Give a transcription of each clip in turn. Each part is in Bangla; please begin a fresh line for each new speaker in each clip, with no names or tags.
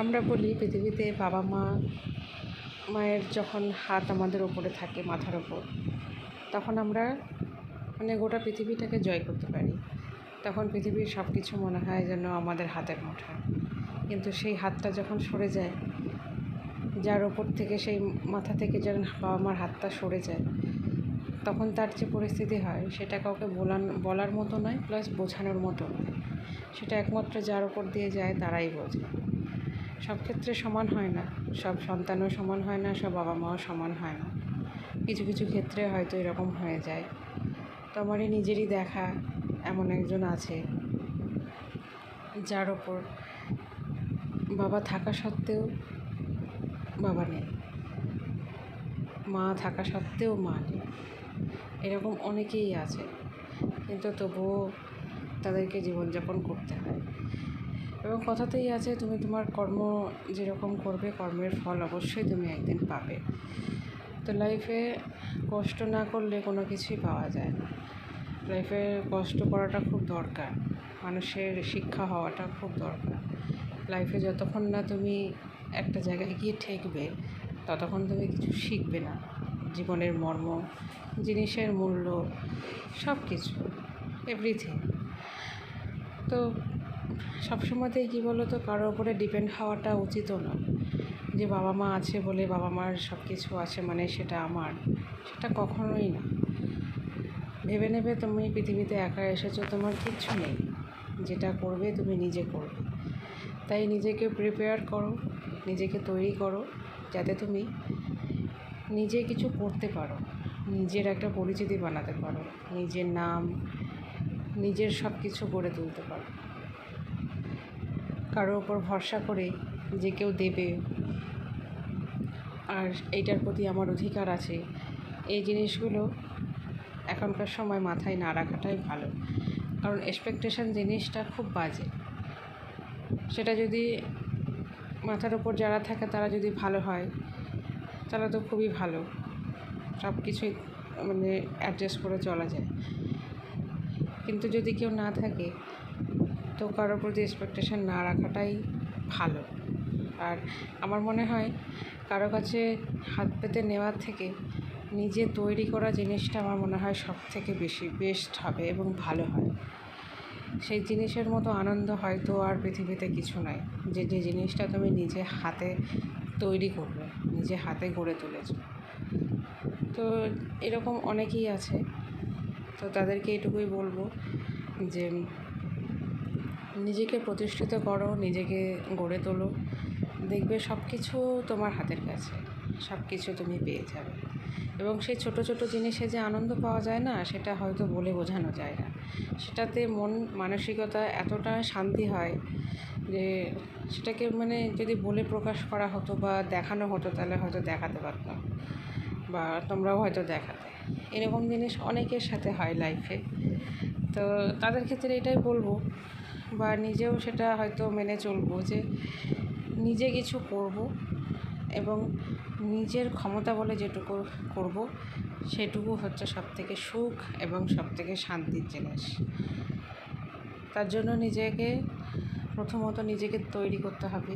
আমরা বলি পৃথিবীতে বাবা মা, মায়ের যখন হাত আমাদের ওপরে থাকে, মাথার ওপর, তখন আমরা মানে গোটা পৃথিবীটাকে জয় করতে পারি। তখন পৃথিবীর সব কিছু মনে হয় যেন আমাদের হাতের মুঠোয় কিন্তু সেই হাতটা যখন সরে যায়, যার ওপর থেকে সেই মাথা থেকে যেন বাবা মার হাতটা সরে যায়, তখন তার যে পরিস্থিতি হয়, সেটা কাউকে বলান, বলার মতো নয় প্লাস বোঝানোর মতো নয়। সেটা একমাত্র যার ওপর দিয়ে যায়, তারাই বোঝে। সব ক্ষেত্রে সমান হয় না। সব সন্তানও সমান হয় না, সব বাবা মাও সমান হয় না। কিছু কিছু ক্ষেত্রে হয়তো এরকম হয়ে যায়। তো আমারই নিজেরই দেখা এমন একজন আছে, যার ওপর বাবা থাকা সত্ত্বেও বাবা নেই। মা থাকা সত্ত্বেও মা নেই। এরকম অনেকেই আছে, কিন্তু তবুও তাদেরকে জীবনযাপন করতে হয়। এবং কথাতেই আছে, তুমি তোমার কর্ম যেরকম করবে, কর্মের ফল অবশ্যই তুমি একদিন পাবে। তো লাইফে কষ্ট না করলে কোনো কিছুই পাওয়া যায় না। লাইফে কষ্ট করাটা খুব দরকার, মানুষের শিক্ষা হওয়াটা খুব দরকার। লাইফে যতক্ষণ না তুমি একটা জায়গায় গিয়ে ঠেকবে, ততক্ষণ তুমি কিছু শিখবে না। জীবনের মর্ম, জিনিসের মূল্য সব কিছু এভরিথিং তো সবসময়তেই কী বলো তো কারোর উপরে ডিপেন্ড হওয়াটা উচিতও না যে বাবা মা আছে বলে বাবা মার সব কিছু আছে মানে সেটা আমার, সেটা কখনোই না। ভেবে নেবে তুমি পৃথিবীতে একা এসেছ, তোমার কিচ্ছু নেই। যেটা করবে তুমি নিজে করবে। তাই নিজেকে প্রিপেয়ার করো, নিজেকে তৈরি করো, যাতে তুমি নিজে কিছু করতে পারো, নিজের একটা পরিচিতি বানাতে পারো, নিজের নাম, নিজের সব কিছু গড়ে তুলতে পারো। কারোর ওপর ভরসা করে যে কেউ দেবে। আর এইটার প্রতি আমার অধিকার আছে। এই জিনিসগুলো এখনকার সময় মাথায় না রাখাটাই ভালো। কারণ এক্সপেকটেশন জিনিসটা খুব বাজে। সেটা যদি মাথার ওপর যারা থাকে তারা যদি ভালো হয়, তাহলে তো খুবই ভালো। সব কিছুই মানে অ্যাডজাস্ট করে চলা যায়। কিন্তু যদি কেউ না থাকে তো কারোর প্রতি এক্সপেকটেশন না রাখাটাই ভালো। আর আমার মনে হয় কারও কাছে হাত পেতে নেওয়ার থেকে নিজে তৈরি করা জিনিসটা আমার মনে হয় সব থেকে বেশি বেস্ট হবে এবং ভালো হয়। সেই জিনিসের মতো আনন্দ হয়তো আর পৃথিবীতে কিছু নাই। যে যে জিনিসটা তুমি নিজে হাতে তৈরি করবে, নিজে হাতে গড়ে তুলেছো। তো এরকম অনেকেই আছে। তো তাদেরকে এটুকুই বলব যে নিজেকে প্রতিষ্ঠিত করো, নিজেকে গড়ে তোলো। দেখবে সব কিছু তোমার হাতের কাছে সব কিছু তুমি পেয়ে যাবে। এবং সেই ছোট ছোট জিনিসে যে আনন্দ পাওয়া যায় না, সেটা হয়তো বলে বোঝানো যায় না। সেটাতে মন মানসিকতা এতটা শান্তি হয় যে সেটাকে মানে যদি বলে প্রকাশ করা হতো বা দেখানো হতো, তাহলে হয়তো দেখাতে পারতাম বা তোমরাও হয়তো দেখাতে। এরকম জিনিস অনেকের সাথে হয় লাইফে তো তাদের ক্ষেত্রে এটাই বলব বা নিজেও সেটা হয়তো মেনে চলবো যে নিজে কিছু করব এবং নিজের ক্ষমতা বলে যেটুকু করব সেটুকু হচ্ছে সবথেকে সুখ এবং সবথেকে শান্তির জিনিস। তার জন্য নিজেকে প্রথমত নিজেকে তৈরি করতে হবে,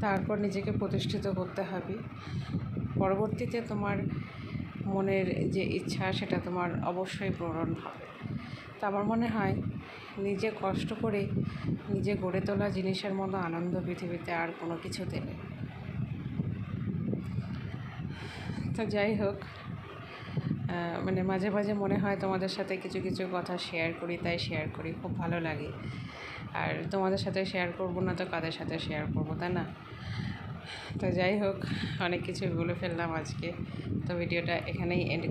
তারপর নিজেকে প্রতিষ্ঠিত করতে হবে। পরবর্তীতে তোমার মনের যে ইচ্ছা সেটা তোমার অবশ্যই পূরণ হবে। তা আমার মনে হয় নিজে কষ্ট করে নিজে গড়ে তোলা জিনিসের মতো আনন্দ পৃথিবীতে আর কোনো কিছুতে নেই তো যাই হোক মানে মাঝে মাঝে মনে হয় তোমাদের সাথে কিছু কিছু কথা শেয়ার করি, তাই শেয়ার করি, খুব ভালো লাগে। আর তোমাদের সাথে শেয়ার করব না তো কাদের সাথে শেয়ার করব, তাই না? তো যাই হোক, অনেক কিছু বলে ফেললাম আজকে। তো ভিডিওটা এখানেই এন্ড